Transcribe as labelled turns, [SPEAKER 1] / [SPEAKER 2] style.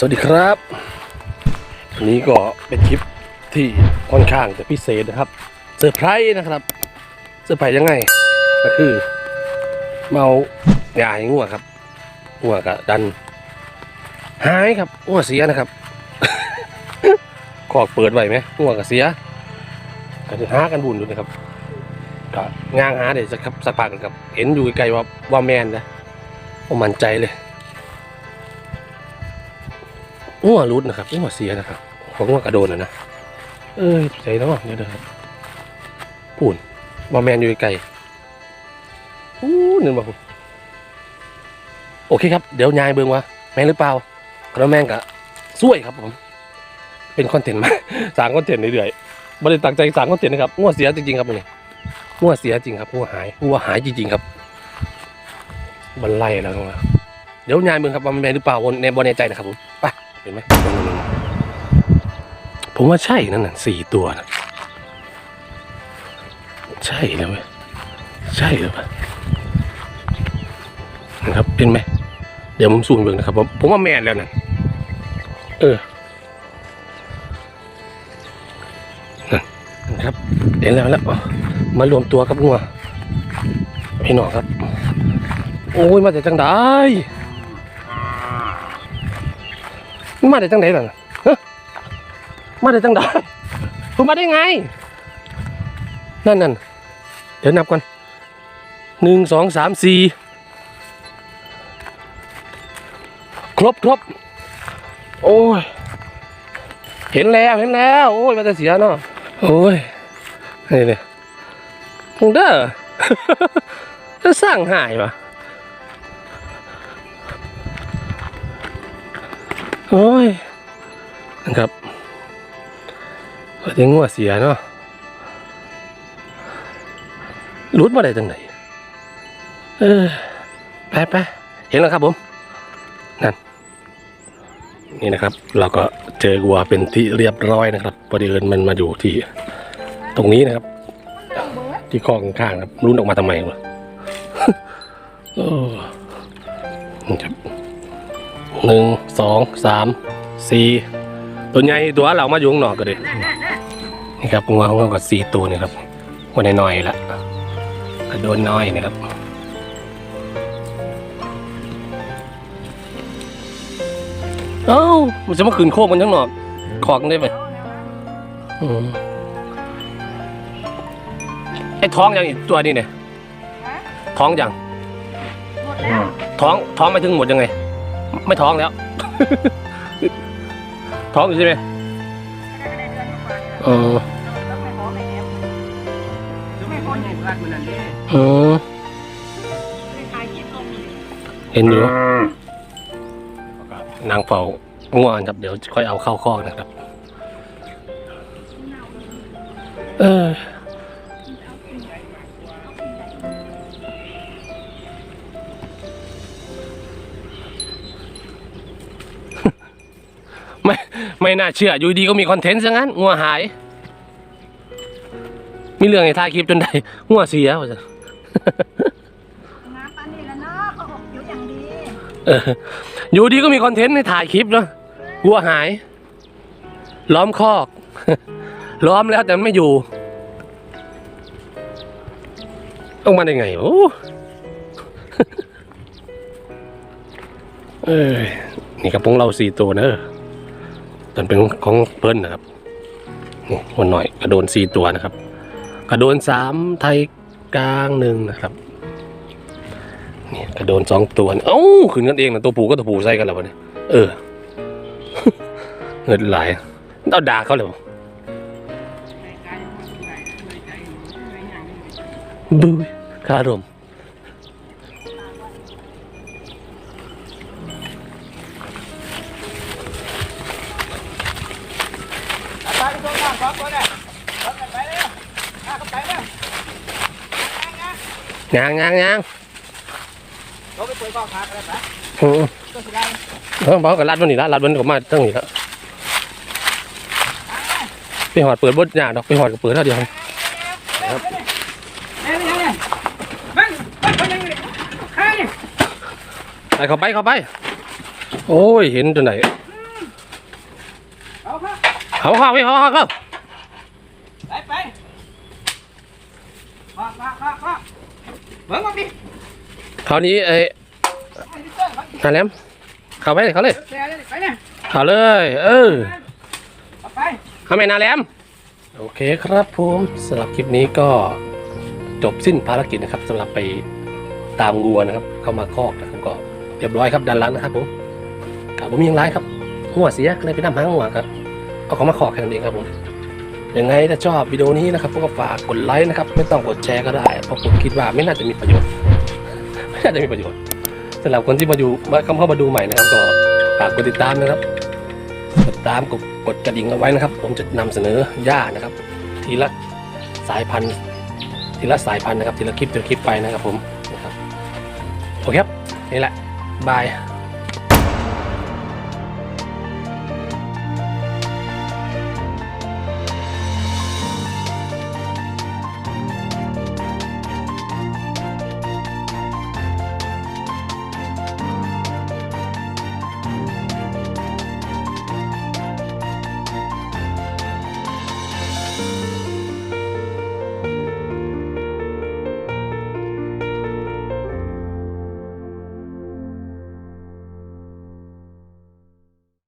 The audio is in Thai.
[SPEAKER 1] สวัสดีครับวันนี้ก็เป็นคลิปที่ค่อนข้างจะพิเศษนะครับเซอร์ไพรส์นะครับเซอร์ไพรส์ยังไง ก็คือเมาหยาให้งัวครับงัวกะดันหายครับงัวเสียนะครับขอกเปิดไว้ไหมงัวกะเสียก็จะหากันบุญอยู่นะครับก็งางหาเดี๋ยวจะครับสักพักครับ เห็นอยู่ไกลว่าว่าแมนนะผมมั่นใจเลย งัวรุดนะครับงัวเสียนะครับของงัวกระโดนนะนะเอ้ยใจเนาะเนี่ยวนะครับปูนบอแมนอยู่ไกลอู้นึงบอกโอเคครับ เดี๋ยวยายเบิ่งว่าแมนหรือเปล่าคาแมนกะสวยครับผม เป็นคอนเทนต์มาสางคอนเทนต์เรื่อยๆไม่ได้ตั้งใจสางคอนเทนต์นะครับงัวเสียจริงๆครับนี่งัวเสียจริงครับงัวหายงัวหายจริงๆครับบันไล่แล้วงัวเดี๋ยวยายเบิ่งครับว่ามันแมนหรือเปล่าในบอแน่ใจนะครับผมไป ห็นไหมผมว่าใช่นั่นน่ะสี่ตัวนะใช่แล้วเว้ยใช่หรือเปล่านะครับเห็นไหมเดี๋ยวผมซูมเบิ่งนะครับผมผมว่าแมนแล้วนั่นเออนะครับเห็นแล้วแล้วมารวมตัวกับงัวพี่น้องครับ โอ้ยมาจากจังได มาได้จังไหนล่ะฮะมาได้จังไดคุณมาได้ไง นั่นนั่นเดี๋ยวนับก่อนหนึ่งสองสามสี่ครบครบโอ้ย เห็นแล้วเห็นแล้ว โอ้ยมาแต่เสียเนาะโอ้ยนี่เลยพงเด้อจะสร้างหายวะ โอ้ยนะครับเลี้ยงงัวเสียเนาะรุดมาได้จังไหนเออไปไปเห็นแล้วครับผม นั่น นี่นะครับ เราก็เจอวัวเป็นที่เรียบร้อยนะครับพอดีเอิญมันมาอยู่ที่ ตรงนี้นะครับ ที่คอข้างๆครับรุนออกมาทำไมวะโอ้ครับ หนึ่งสองสามสี่ตัวใหญ่ตัวเรามาอยู่ข้างนอกก็เลยนี่ครับงัวของเราก็สี่ตัวนี่ครับวันน้อยๆละกระโดนน้อยนะครับเอ้ามันจะมาขืนโคกมันข้างนอกขอกได้ไหมอืมไอ้ท้องยังอีกตัวนี้เนี่ยท้องยัง
[SPEAKER 2] หมดแล้ว
[SPEAKER 1] ท้องท้องไม่ถึงหมดยังไง ไม่ท้องแล้ว ท้องอยู่ใช่ไหม
[SPEAKER 2] เอ
[SPEAKER 1] เออ
[SPEAKER 2] แล้วไม่พอไม่แอบ
[SPEAKER 3] ไม่พออยู่กันมันนั่นเด้
[SPEAKER 1] เออ
[SPEAKER 2] ไม่ขายคลิปลงนี่
[SPEAKER 1] เห็นอยู่นางเฝ้าง่วงครับ เดี๋ยวค่อยเอาเข้าคอกนะครับ เออ ไม่ไม่น่าเชื่ออยู่ดีก็มีคอนเทนต์ซะงั้นงัวหาย มีเรื่องให้ถ่ายคลิปจนได้งัวเสียว่าจะ
[SPEAKER 2] น้ำปลานี่แล้วเนาะเขาออกอยู่อย่างดี
[SPEAKER 1] เอออยู่ดีก็มีคอนเทนต์ในถ่ายคลิปเนาะวัวหาย ล้อมคอก ล้อมแล้วแต่มันไม่อยู่ต้องมาได้ไงโอ้เอ้ยนี่กระพงเราสี่ตัวเนอะันเป็นของเพิ่นนะครับนี่วันหน่อยกระโดนสี่ตัวนะครับ กระโดนสามไทยกลางหนึ่งนะครับนี่กระโดนสองตัวเอ้าขึ้นกันเองนะตัวผูก็ตัวผูใส่กันแล้ววะเนี่ยเออเงินหลายเอาด่าเขาเลยบ่บุ้ยคารม ยางยางยาง
[SPEAKER 3] เราไปเปิดกล้องขากันไป
[SPEAKER 1] อืม
[SPEAKER 3] ก็สิได้
[SPEAKER 1] เออบอกกับรัดวันนี้ละรัดวันก็มาตั้งนี้แล้วไปหอดเปิดบดหยาดอกไปหอดก็เปิดเท่าเดียว
[SPEAKER 3] เอ้ยนี่นี่มันมันมันยังข้านี่
[SPEAKER 1] ไปเข้าไปเข้าไป โอ้ยเห็นจนไหนเขาเข้าไปเขาเข้าเข้า
[SPEAKER 3] ไปไปมามามามา เบิ่งมาดิ
[SPEAKER 1] คราวนี้เอ้ย
[SPEAKER 3] ไอ้ดิเตอร์มา
[SPEAKER 1] นาแหลมเข้าไปเขาเลย
[SPEAKER 3] แชร์เลยไปเนี่ย
[SPEAKER 1] เข้าเลย เออ
[SPEAKER 3] เอาไป
[SPEAKER 1] เข้าไปนาแหลมโอเคครับผมสำหรับคลิปนี้ก็จบสิ้นภารกิจนะครับสำหรับไปตามงัวนะครับ เข้ามาคอกนะครับก็เรียบร้อยครับดันลันนะครับผมครับผมยังไรครับหัวเสียก็เลยไปนำหางหัวครับเอาเขามาคอกแค่นั้นเองครับผม ยังไงถ้าชอบวิดีโอนี้นะครับก็ฝากกดไลค์นะครับ ไม่ต้องกดแชร์ก็ได้เพราะผมคิดว่าไม่น่าจะมีประโยชน์ ไม่น่าจะมีประโยชน์สำหรับคนที่มาดูมาเข้ามาดูใหม่นะครับ ก็ฝากกดติดตามนะครับกดตามกดกดกระดิ่งเอาไว้นะครับ ผมจะนำเสนอหญ้านะครับ ทีละสายพันธุ์ ทีละสายพันธุ์นะครับ ทีละคลิปทีละคลิปไปนะครับผมนะครับโอเคครับนี่แหละบาย